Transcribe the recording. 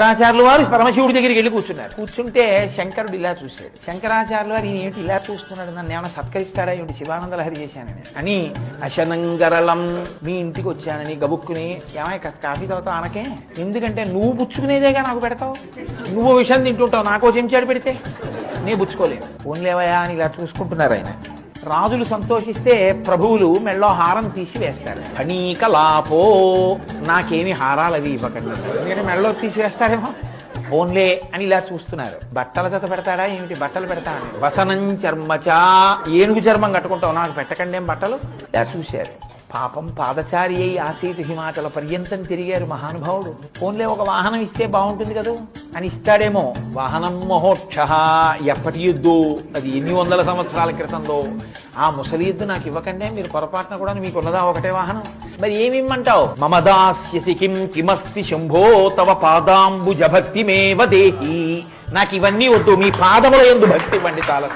శంకరాచార్యులు వారు పరమశివుడి దగ్గరికి వెళ్ళి కూర్చున్నారు. కూర్చుంటే శంకరుడు ఇలా చూశాడు. శంకరాచార్యులు వారు ఈయన ఏమిటి ఇలా చూస్తున్నాడు? నన్ను ఏమైనా సత్కరిస్తాడా ఏమిటి శివానంద లహరి చేశానని. అని అశనంగరళం మీ ఇంటికి వచ్చానని గబుక్కుని ఏమై కాస్త కాఫీ తాగుతావు ఆనకే? ఎందుకంటే నువ్వు పుచ్చుకునేదేగా నాకు పెడతావు? నువ్వు విషయం తింటుంటావు నాకో చెంచాడు పెడితే? నే పుచ్చుకోలేను. ఫోన్లేవయా అని ఇలా చూసుకుంటున్నారు ఆయన. రాజులు సంతోషిస్తే ప్రభువులు మెళ్ళో హారం తీసి వేస్తారు. ఫణీక లాపో నాకేమి హారాలు అవి ఇవ్వకండి. ఎందుకంటే మెళ్ళో తీసి వేస్తారేమో. ఓన్లే అని ఇలా చూస్తున్నారు. బట్టల జత పెడతాడా ఏమిటి? బట్టలు పెడతాను వసనం చర్మచా ఏనుగు చర్మం కట్టుకుంటావు. నాకు పెట్టకండి ఏం బట్టలు? ఇలా చూశారు. పాపం పాదచారి అయి ఆసీత హిమాచల పర్యంతం తిరిగారు మహానుభావుడు. ఓన్లే ఒక వాహనం ఇస్తే బాగుంటుంది కదా? అని ఇస్తాడేమో వాహనం మహోక్ష ఎప్పటి యుద్ధు అది ఎన్ని వందల సంవత్సరాల క్రితంలో. ఆ ముసలి యుద్ధు నాకు ఇవ్వకండి మీరు పొరపాటున కూడా మీకు ఉన్నదా ఒకటే వాహనం. మరి ఏమిమ్మంటావు? మమదాస్యసి మమ దాస్యసి కిం కిమస్తి శంభో తవ పాదాంబుజ భక్తి మేవ దేహి. నాకు ఇవన్నీ వద్దు మీ పాదముల ఎందు భక్తి ఇవ్వండి చాలా